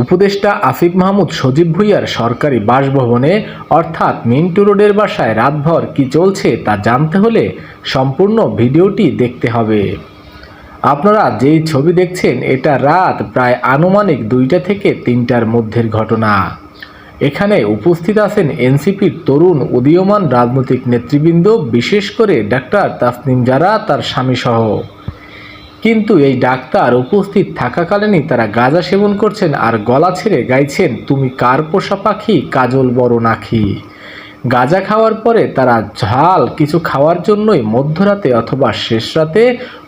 উপদেষ্টা আসিফ মাহমুদ সজীব ভুইয়ার সরকারি বাসভবনে, অর্থাৎ মিন্টু রোডের বাসায় রাতভর কি চলছে তা জানতে হলে সম্পূর্ণ ভিডিওটি দেখতে হবে। আপনারা যেই ছবি দেখছেন, এটা রাত প্রায় আনুমানিক দুইটা থেকে তিনটার মধ্যের ঘটনা। এখানে উপস্থিত আছেন এনসিপির তরুণ উদীয়মান রাজনৈতিক নেতৃবৃন্দ, বিশেষ করে ডাক্তার তাসনিম জারা, তার স্বামীসহ। কিন্তু এই ডাক্তার উপস্থিত থাকাকালীনই তারা গাঁজা সেবন করছেন আর গলা ছেড়ে গাইছেন, তুমি কার পোষা পাখি? কাজল বড় নাখি গাঁজা খাওয়ার পরে তারা ঝাল কিছু খাওয়ার জন্যই মধ্যরাতে অথবা শেষ রাতে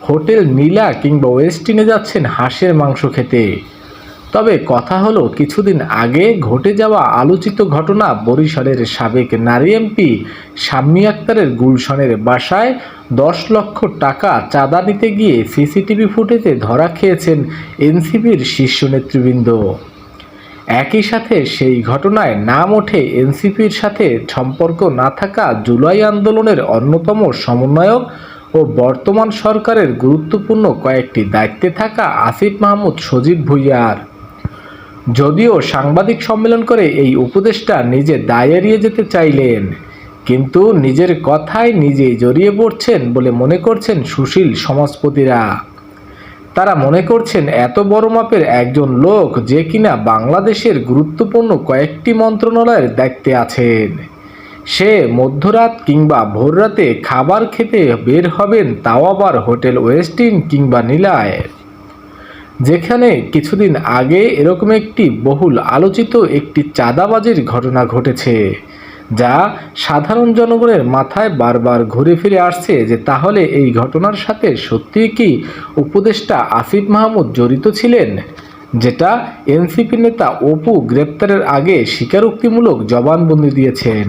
হোটেল নীলা কিংবা ওয়েস্টিনে যাচ্ছেন হাঁসের মাংস খেতে। তবে কথা হলো, কিছুদিন আগে ঘটে যাওয়া আলোচিত ঘটনা বরিশালের সাবেক নারী এমপি শাম্মী আক্তারের গুলশনের বাসায় দশ লক্ষ টাকা চাঁদা নিতে গিয়ে সিসিটিভি ফুটেজে ধরা খেয়েছেন এনসিপির শীর্ষ নেতৃবৃন্দ। একই সাথে সেই ঘটনায় নাম ওঠে এনসিপির সাথে সম্পর্ক না থাকা জুলাই আন্দোলনের অন্যতম সমন্বয়ক ও বর্তমান সরকারের গুরুত্বপূর্ণ কয়েকটি দায়িত্বে থাকা আসিফ মাহমুদ সজীব ভুইয়ার। যদিও সাংবাদিক সম্মেলন করে এই উপদেষ্টা নিজে দায় এড়িয়ে যেতে চাইলেন, কিন্তু নিজের কথায় নিজেই জড়িয়ে পড়ছেন বলে মনে করছেন সুশীল সমাজপতিরা। তারা মনে করছেন এত বড় মাপের একজন লোক যে কিনা বাংলাদেশের গুরুত্বপূর্ণ কয়েকটি মন্ত্রণালয়ের দায়িত্বে আছেন। সে মধ্যরাত কিংবা ভোররাতে খাবার খেতে বের হবেন তাও আবার হোটেল ওয়েস্টিন কিংবা নীলায়। যেখানে কিছুদিন আগে এরকম একটি বহুল আলোচিত একটি চাঁদাবাজির ঘটনা ঘটেছে, যা সাধারণ জনগণের মাথায় বারবার ঘুরে ফিরে আসছে যে তাহলে এই ঘটনার সাথে সত্যিই কি উপদেষ্টা আসিফ মাহমুদ জড়িত ছিলেন, যেটা এনসিপি নেতা অপু গ্রেপ্তারের আগে স্বীকারোক্তিমূলক জবানবন্দি দিয়েছেন।